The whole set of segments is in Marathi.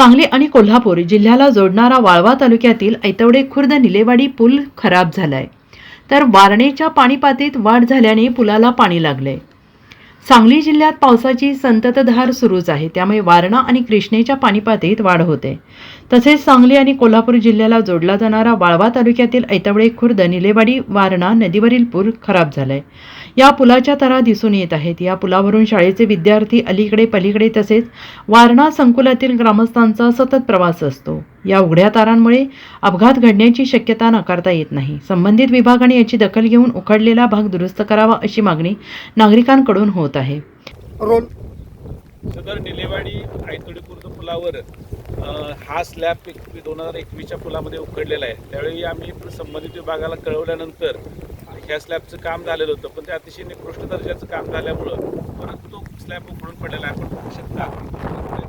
सांगली आणि कोल्हापूर जिल्ह्याला जोडणारा वाळवा तालुक्यातील ऐतवडे खुर्द निलेवाडी पूल खराब झालाय. तर वारणेच्या पाणीपातीत वाढ झाल्याने पुलाला पाणी लागले. सांगली जिल्ह्यात पावसाची संततधार सुरूच आहे. त्यामुळे वारणा आणि कृष्णेच्या पाणीपातळीत वाढ होते. तसेच सांगली आणि कोल्हापूर जिल्ह्याला जोडला जाणारा वाळवा तालुक्यातील ऐतवळे खुर्द निलेवाडी वारणा नदीवरील पूल खराब झालाय. या पुलाच्या तरा दिसून येत आहेत. या पुलावरून शाळेचे विद्यार्थी अलीकडे पलीकडे तसेच वारणा संकुलातील ग्रामस्थांचा सतत प्रवास असतो. या उघड्या तारांमुळे अपघात घडण्याची शक्यता नाकारता येत नाही. संबंधित विभागाने याची दखल घेऊन उखडलेला भाग दुरुस्त करावा अशी मागणी नागरिकांकडून होत आहे. रोल. सदर निलेवाडी आयतोडी खुर्द पुलावर हा स्लॅब एक दोन हजार एकवीसच्या पुलामध्ये उकडलेला आहे. त्यावेळी आम्ही संबंधित विभागाला कळवल्यानंतर ह्या स्लॅबचं काम झालेलं होतं पण ते अतिशय निकृष्ट दर्जाचं काम झाल्यामुळं परत तो स्लॅब उकडून पडलेला आहे. आपण बघू शकता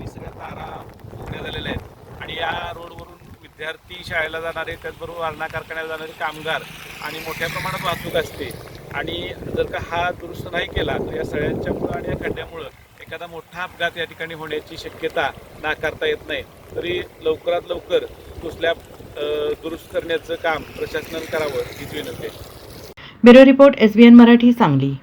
सगळ्या तारा उघड्या झालेल्या आहेत आणि या रोडवरून विद्यार्थी शाळेला जाणारे त्याचबरोबर वारणा कारखान्याला जाणारे कामगार आणि मोठ्या प्रमाणात वाहतूक असते. आणि जर का हा दुरुस्त नाही केला तर या सगळ्यांच्यामुळं आणि या खड्ड्यामुळं एखादा मोठा अपघात या ठिकाणी होण्याची शक्यता नाकारता येत नाही. तरी लवकरात लवकर तो स्लॅब दुरुस्त करण्याचं काम प्रशासनानं करावं हीच विनंती आहे. Bureau report S B N Marathi Sangli.